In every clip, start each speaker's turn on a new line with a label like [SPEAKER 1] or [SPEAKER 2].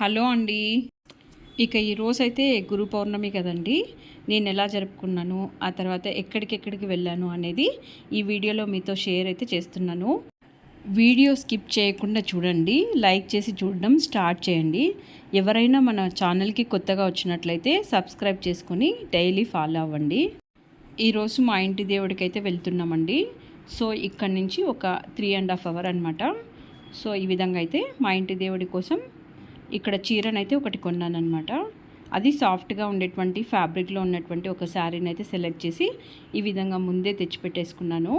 [SPEAKER 1] Hello అండి. ఇక ఈరోజు అయితే గురు పౌర్ణమి కదండి. నేను ఎలా జరుపుకున్నాను ఆ తర్వాత ఎక్కడికెక్కడికి వెళ్ళాను అనేది ఈ వీడియోలో మీతో షేర్ అయితే చేస్తున్నాను. వీడియో స్కిప్ చేయకుండా చూడండి లైక్ చేసి చూడడం స్టార్ట్ చేయండి. ఎవరైనా మన ఛానల్కి కొత్తగా వచ్చినట్లయితే సబ్స్క్రైబ్ చేసుకొని డైలీ ఫాలో అవ్వండి. ఈరోజు మా ఇంటి దేవుడికి అయితే వెళ్తున్నామండి. సో ఇక్కడ నుంచి ఒక త్రీ అండ్ హాఫ్ అవర్ అనమాట సో ఈ విధంగా అయితే మా ఇంటి దేవుడి కోసం ఇక్కడ చీరనైతే ఒకటి కొన్నానమాట అది సాఫ్ట్గా ఉండేటువంటి ఫ్యాబ్రిక్లో ఉన్నటువంటి ఒక శారీని అయితే సెలెక్ట్ చేసి ఈ విధంగా ముందే తెచ్చిపెట్టేసుకున్నాను.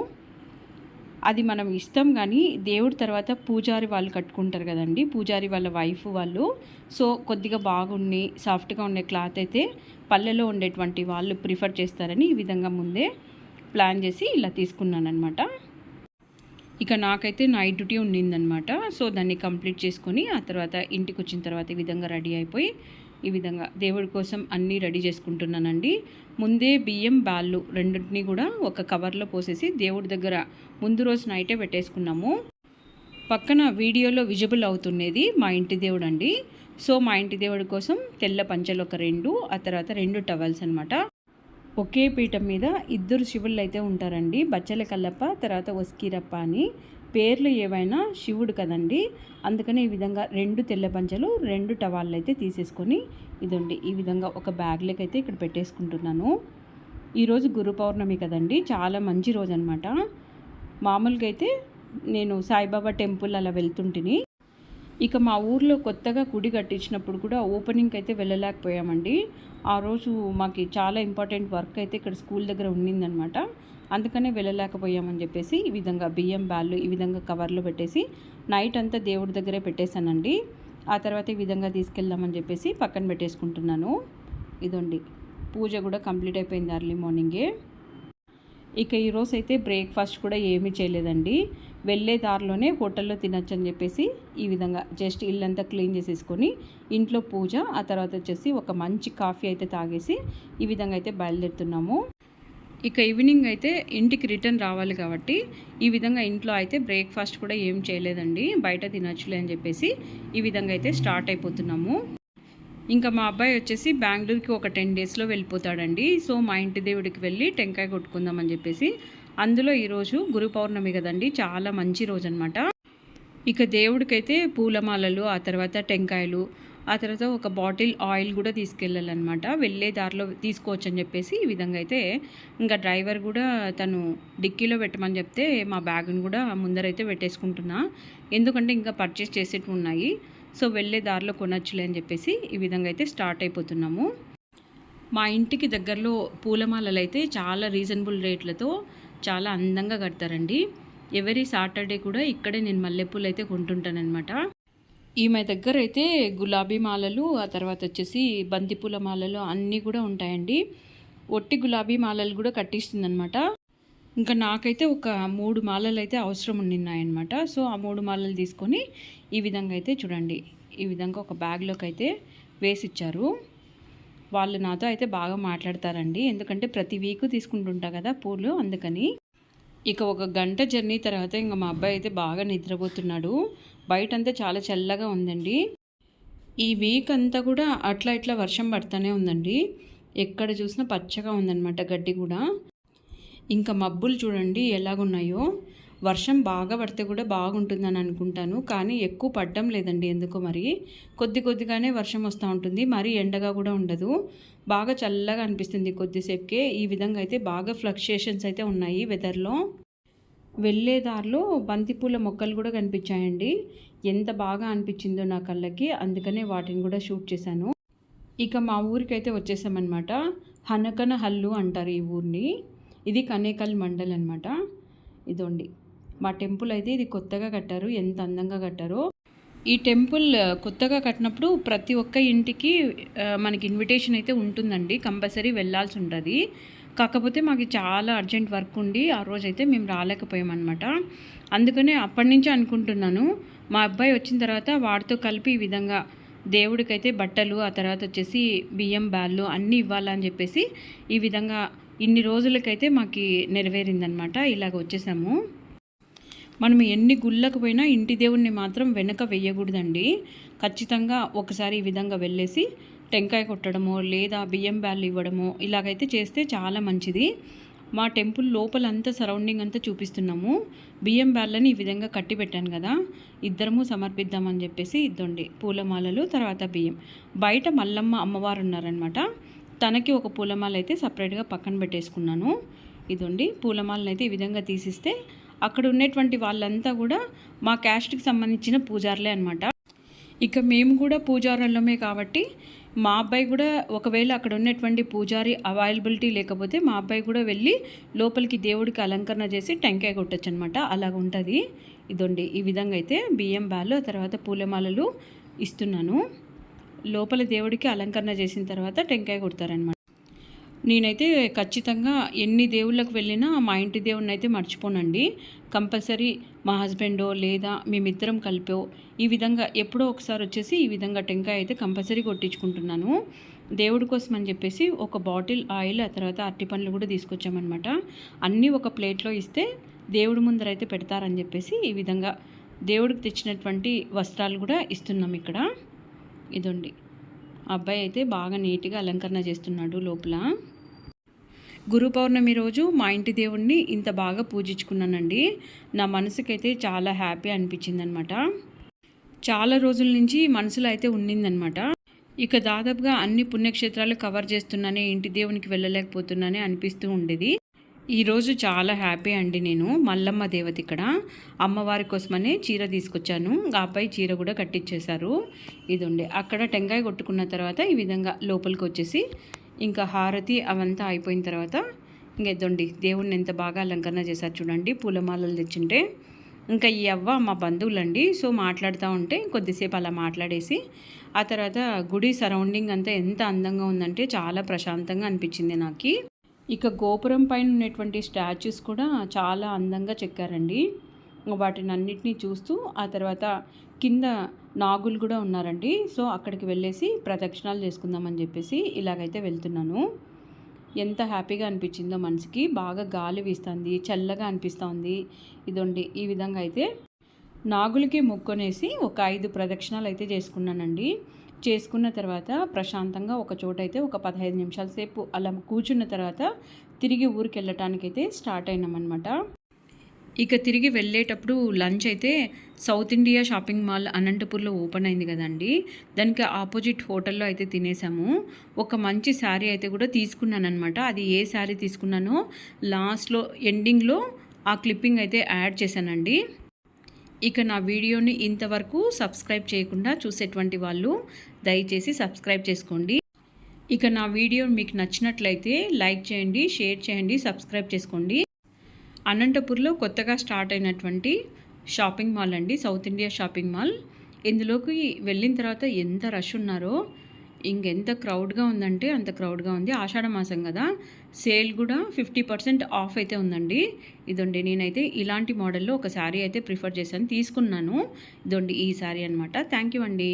[SPEAKER 1] అది మనం ఇస్తాం కానీ దేవుడి తర్వాత పూజారి వాళ్ళు కట్టుకుంటారు కదండి పూజారి వాళ్ళ వైఫ్ వాళ్ళు. సో కొద్దిగా బాగుండి సాఫ్ట్గా ఉండే క్లాత్ అయితే పల్లెలో ఉండేటువంటి వాళ్ళు ప్రిఫర్ చేస్తారని ఈ విధంగా ముందే ప్లాన్ చేసి ఇలా తీసుకున్నాను అనమాట ఇక నాకైతే నైట్ డ్యూటీ ఉండిందనమాట సో దాన్ని కంప్లీట్ చేసుకొని ఆ తర్వాత ఇంటికి వచ్చిన తర్వాత ఈ విధంగా రెడీ అయిపోయి ఈ విధంగా దేవుడి కోసం అన్నీ రెడీ చేసుకుంటున్నానండి. ముందే బియ్యం బాళ్ళు రెండింటిని కూడా ఒక కవర్లో పోసేసి దేవుడి దగ్గర ముందు రోజు నైటే పెట్టేసుకున్నాము. పక్కన వీడియోలో విజిబుల్ అవుతున్నది మా ఇంటి దేవుడు అండి సో మా ఇంటి దేవుడి కోసం తెల్ల పంచలు ఒక రెండు ఆ తర్వాత రెండు టవల్స్ అనమాట ఒకే పీఠం మీద ఇద్దరు శివుళ్ళు అయితే ఉంటారండి. బచ్చల కల్లప్ప తర్వాత వస్కీరప్ప అని. పేర్లు ఏవైనా శివుడు కదండి. అందుకని ఈ విధంగా రెండు తెల్ల పంచలు రెండు టవాళ్ళు అయితే తీసేసుకొని ఇదండి. ఈ విధంగా ఒక బ్యాగ్లోకి అయితే ఇక్కడ పెట్టేసుకుంటున్నాను. ఈరోజు గురు పౌర్ణమి కదండి. చాలా మంచి రోజు అనమాట మామూలుగా అయితే నేను సాయిబాబా టెంపుల్ అలా వెళ్తుంటిని. ఇక మా ఊర్లో కొత్తగా గుడి కట్టించినప్పుడు కూడా ఓపెనింగ్కి అయితే వెళ్ళలేకపోయామండి. ఆ రోజు మాకు చాలా ఇంపార్టెంట్ వర్క్ అయితే ఇక్కడ స్కూల్ దగ్గర ఉండిందనమాట అందుకనే వెళ్ళలేకపోయామని చెప్పేసి ఈ విధంగా బియ్యం బ్యాళ్ళు ఈ విధంగా కవర్లో పెట్టేసి నైట్ అంతా దేవుడి దగ్గరే పెట్టేశానండి. ఆ తర్వాత ఈ విధంగా తీసుకెళ్దామని చెప్పేసి పక్కన పెట్టేసుకుంటున్నాను. ఇదండి. పూజ కూడా కంప్లీట్ అయిపోయింది అర్లీ మార్నింగే ఇక ఈరోజు అయితే బ్రేక్ఫాస్ట్ కూడా ఏమీ చేయలేదండి. వెళ్ళే దారిలోనే హోటల్లో తినొచ్చని అని చెప్పేసి ఈ విధంగా జస్ట్ ఇల్లంతా క్లీన్ చేసేసుకొని ఇంట్లో పూజ ఆ తర్వాత వచ్చేసి ఒక మంచి కాఫీ అయితే తాగేసి ఈ విధంగా అయితే బయలుదేరుతున్నాము. ఇక ఈవినింగ్ అయితే ఇంటికి రిటర్న్ రావాలి కాబట్టి ఈ విధంగా ఇంట్లో అయితే బ్రేక్ఫాస్ట్ కూడా ఏం చేయలేదండి. బయట తినచ్చులే అని చెప్పేసి ఈ విధంగా అయితే స్టార్ట్ అయిపోతున్నాము. ఇంకా మా అబ్బాయి వచ్చేసి బెంగళూరుకి ఒక టెన్ డేస్లో వెళ్ళిపోతాడండి. సో మా ఇంటి దేవుడికి వెళ్ళి టెంకాయ కొట్టుకుందామని చెప్పేసి అందులో ఈరోజు గురు పౌర్ణమి కదండి చాలా మంచి రోజు అనమాట ఇక దేవుడికైతే పూలమాలలు ఆ తర్వాత టెంకాయలు ఆ తర్వాత ఒక బాటిల్ ఆయిల్ కూడా తీసుకెళ్ళాలన్నమాట. వెళ్ళే దారిలో తీసుకోవచ్చు అని చెప్పేసి ఈ విధంగా అయితే ఇంకా డ్రైవర్ కూడా తను డిక్కీలో పెట్టమని చెప్తే మా బ్యాగ్ని కూడా ముందరైతే పెట్టేసుకుంటున్నా. ఎందుకంటే ఇంకా పర్చేస్ చేసేట్టు ఉన్నాయి. సో వెళ్ళే దారిలో కొనొచ్చులే అని చెప్పేసి ఈ విధంగా అయితే స్టార్ట్ అయిపోతున్నాము. మా ఇంటికి దగ్గరలో పూలమాలలు అయితే చాలా రీజనబుల్ రేట్లతో చాలా అందంగా కడతారండి. ఎవరీ సాటర్డే కూడా ఇక్కడే నేను మల్లెపూలు అయితే కొంటుంటానమాట ఈమె దగ్గర అయితే గులాబీ మాలలు ఆ తర్వాత వచ్చేసి బంతిపూల మాలలు అన్నీ కూడా ఉంటాయండి. ఒట్టి గులాబీ మాలలు కూడా కట్టిస్తుందనమాట ఇంకా నాకైతే ఒక మూడు మాలలు అయితే అవసరం ఉన్నాయన్నమాట సో ఆ మూడు మాలలు తీసుకొని ఈ విధంగా అయితే చూడండి. ఈ విధంగా ఒక బ్యాగ్లోకి అయితే వేసి ఇచ్చారు వాళ్ళు నాతో అయితే బాగా మాట్లాడతారండి. ఎందుకంటే ప్రతి వీక్ తీసుకుంటుంటా కదా పూలు అందుకని. ఇక ఒక గంట జర్నీ తర్వాత ఇంకా మా అబ్బాయి అయితే బాగా నిద్రపోతున్నాడు. బయట అంతా చాలా చల్లగా ఉందండి. ఈ వీక్ అంతా కూడా అట్లా ఇట్లా వర్షం పడుతూనే ఉందండి. ఎక్కడ చూసినా పచ్చగా ఉందన్నమాట గడ్డి కూడా. ఇంకా మబ్బులు చూడండి ఎలాగున్నాయో. వర్షం బాగా పడితే కూడా బాగుంటుందని అనుకుంటాను. కానీ ఎక్కువ పడ్డం లేదండి ఎందుకో మరి. కొద్ది కొద్దిగానే వర్షం వస్తూ ఉంటుంది. మరీ ఎండగా కూడా ఉండదు. బాగా చల్లగా అనిపిస్తుంది కొద్దిసేపుకే. ఈ విధంగా అయితే బాగా ఫ్లక్చుయేషన్స్ అయితే ఉన్నాయి వెదర్లో. వెళ్ళే దారిలో బంతిపూల మొక్కలు కూడా కనిపించాయండి. ఎంత బాగా అనిపించిందో నా కళ్ళకి. అందుకనే వాటిని కూడా షూట్ చేశాను. ఇక మా ఊరికైతే వచ్చేసామన్నమాట. హనకన హల్లు అంటారు ఈ ఊరిని. ఇది కనేకల్ మండల్ అనమాట ఇదోండి. మా టెంపుల్ అయితే ఇది కొత్తగా కట్టారు ఎంత అందంగా కట్టారో. ఈ టెంపుల్ కొత్తగా కట్టినప్పుడు ప్రతి ఒక్క ఇంటికి మనకి ఇన్విటేషన్ అయితే ఉంటుందండి. కంపల్సరీ వెళ్ళాల్సి ఉంటుంది. కాకపోతే మాకు చాలా అర్జెంట్ వర్క్ ఉండి ఆ రోజైతే మేము రాలేకపోయామన్నమాట. అందుకనే అప్పటి నుంచి అనుకుంటున్నాను. మా అబ్బాయి వచ్చిన తర్వాత వాడితో కలిపి ఈ విధంగా దేవుడికైతే బట్టలు ఆ తర్వాత వచ్చేసి బియ్యం బ్యాళ్ళు అన్నీ ఇవ్వాలని చెప్పేసి ఈ విధంగా ఇన్ని రోజులకైతే మాకు నెరవేరిందనమాట ఇలాగ వచ్చేసాము. మనం ఎన్ని గుళ్ళకు పోయినా ఇంటి దేవుణ్ణి మాత్రం వెనక వెయ్యకూడదండి. ఖచ్చితంగా ఒకసారి ఈ విధంగా వెళ్ళేసి టెంకాయ కొట్టడమో లేదా బియ్యం బ్యాళ్ళు ఇవ్వడమో ఇలాగైతే చేస్తే చాలా మంచిది. మా టెంపుల్ లోపలంతా సరౌండింగ్ అంతా చూపిస్తున్నాము. బియ్యం బ్యాళ్ళని ఈ విధంగా కట్టి పెట్టాను కదా ఇద్దరము సమర్పిద్దామని చెప్పేసి ఇద్దండి. పూలమాలలు తర్వాత బియ్యం. బయట మల్లమ్మ అమ్మవారు ఉన్నారనమాట తనకి ఒక పూలమాల అయితే సపరేట్గా పక్కన పెట్టేసుకున్నాను. ఇదండి పూలమాలను అయితే ఈ విధంగా తీసిస్తే అక్కడ ఉన్నటువంటి వాళ్ళంతా కూడా మా క్యాస్ట్కి సంబంధించిన పూజారులే అనమాట ఇక మేము కూడా పూజారులమే కాబట్టి మా అబ్బాయి కూడా ఒకవేళ అక్కడ ఉన్నటువంటి పూజారి అవైలబిలిటీ లేకపోతే మా అబ్బాయి కూడా వెళ్ళి లోపలికి దేవుడికి అలంకరణ చేసి టెంకాయ కొట్టచ్చు అనమాట అలాగ ఉంటుంది. ఇదండి ఈ విధంగా అయితే బియ్యం బ్యాలు తర్వాత పూలమాలలు ఇస్తున్నాను. లోపల దేవుడికి అలంకరణ చేసిన తర్వాత టెంకాయ కొడతారనమాట నేనైతే ఖచ్చితంగా ఎన్ని దేవుళ్ళకు వెళ్ళినా మా ఇంటి దేవుడిని అయితే మర్చిపోనండి. కంపల్సరీ మా హస్బెండో లేదా మేమిద్దరం కలిపో ఈ విధంగా ఎప్పుడో ఒకసారి వచ్చేసి ఈ విధంగా టెంకాయ అయితే కంపల్సరీ కొట్టించుకుంటున్నాను. దేవుడి కోసం అని చెప్పేసి ఒక బాటిల్ ఆయిల్ ఆ తర్వాత అరటి పండ్లు కూడా తీసుకొచ్చామన్నమాట. అన్నీ ఒక ప్లేట్లో ఇస్తే దేవుడి ముందర అయితే పెడతారని చెప్పేసి ఈ విధంగా దేవుడికి తెచ్చినటువంటి వస్త్రాలు కూడా ఇస్తున్నాం ఇక్కడ. ఇదండి. అబ్బాయి అయితే బాగా నీట్గా అలంకరణ చేస్తున్నాడు లోపల. గురు పౌర్ణమి రోజు మా ఇంటి దేవుణ్ణి ఇంత బాగా పూజించుకున్నానండి. నా మనసుకైతే చాలా హ్యాపీ అనిపించింది అనమాట చాలా రోజుల నుంచి మనసులో అయితే ఉండిందనమాట ఇక దాదాపుగా అన్ని పుణ్యక్షేత్రాలు కవర్ చేస్తున్నానే ఇంటి దేవునికి వెళ్ళలేకపోతున్నానే అనిపిస్తూ ఉండేది. ఈరోజు చాలా హ్యాపీ అండి నేను మల్లమ్మ దేవత ఇక్కడ. అమ్మవారి కోసమనే చీర తీసుకొచ్చాను. ఆపై చీర కూడా కట్టించేశారు ఇది ఉండే అక్కడ టెంకాయ కొట్టుకున్న తర్వాత ఈ విధంగా లోపలికి వచ్చేసి ఇంకా హారతి అవంతా అయిపోయిన తర్వాత ఇంకెద్దండి దేవుణ్ణి ఎంత బాగా అలంకరణ చేశారు చూడండి పూలమాలలు తెచ్చుంటే. ఇంకా ఈ అవ్వ మా బంధువులండి సో మాట్లాడుతూ ఉంటే కొద్దిసేపు అలా మాట్లాడేసి ఆ తర్వాత గుడి సరౌండింగ్ అంతా ఎంత అందంగా ఉందంటే చాలా ప్రశాంతంగా అనిపించింది నాకు. ఇక గోపురం పైన ఉన్నటువంటి స్టాచ్యూస్ కూడా చాలా అందంగా చెక్కారండి. వాటిని అన్నిటినీ చూస్తూ ఆ తర్వాత కింద నాగులు కూడా ఉన్నారండి. సో అక్కడికి వెళ్ళేసి ప్రదక్షిణాలు చేసుకుందామని చెప్పేసి ఇలాగైతే వెళ్తున్నాను. ఎంత హ్యాపీగా అనిపించిందో మనసుకి. బాగా గాలి వీస్తుంది చల్లగా అనిపిస్తుంది. ఇదండి ఈ విధంగా అయితే నాగులకి మొక్కొనేసి ఒక ఐదు ప్రదక్షిణాలు అయితే చేసుకున్నానండి. చేసుకున్న తర్వాత ప్రశాంతంగా ఒక చోట అయితే ఒక పదహైదు నిమిషాల సేపు అలా కూర్చున్న తర్వాత తిరిగి ఊరికి వెళ్ళటానికైతే స్టార్ట్ అయినామన్నమాట. ఇక తిరిగి వెళ్ళేటప్పుడు లంచ్ అయితే సౌత్ ఇండియా షాపింగ్ మాల్ అనంతపూర్లో ఓపెన్ అయింది కదండి. దానికి ఆపోజిట్ హోటల్లో అయితే తినేసాము. ఒక మంచి శారీ అయితే కూడా తీసుకున్నాను అనమాట అది ఏ శారీ తీసుకున్నానో లాస్ట్లో ఎండింగ్లో ఆ క్లిప్పింగ్ అయితే యాడ్ చేశానండి. ఇక నా వీడియోని ఇంతవరకు సబ్స్క్రైబ్ చేయకుండా చూసేటువంటి వాళ్ళు దయచేసి సబ్స్క్రైబ్ చేసుకోండి. ఇక నా వీడియో మీకు నచ్చినట్లయితే లైక్ చేయండి షేర్ చేయండి సబ్స్క్రైబ్ చేసుకోండి. అనంతపూర్లో కొత్తగా స్టార్ట్ అయినటువంటి షాపింగ్ మాల్ అండి సౌత్ ఇండియా షాపింగ్ మాల్. ఇందులోకి వెళ్ళిన తర్వాత ఎంత రష్ ఉన్నారో ఇంకెంత క్రౌడ్గా ఉందంటే అంత క్రౌడ్గా ఉంది. ఆషాఢ మాసం కదా సేల్ కూడా ఫిఫ్టీ పర్సెంట్ ఆఫ్ అయితే ఉందండి. ఇదండి నేనైతే ఇలాంటి మోడల్లో ఒక శారీ అయితే ప్రిఫర్ చేశాను తీసుకున్నాను. ఇదండి ఈ శారీ అనమాట థ్యాంక్ యూ అండి.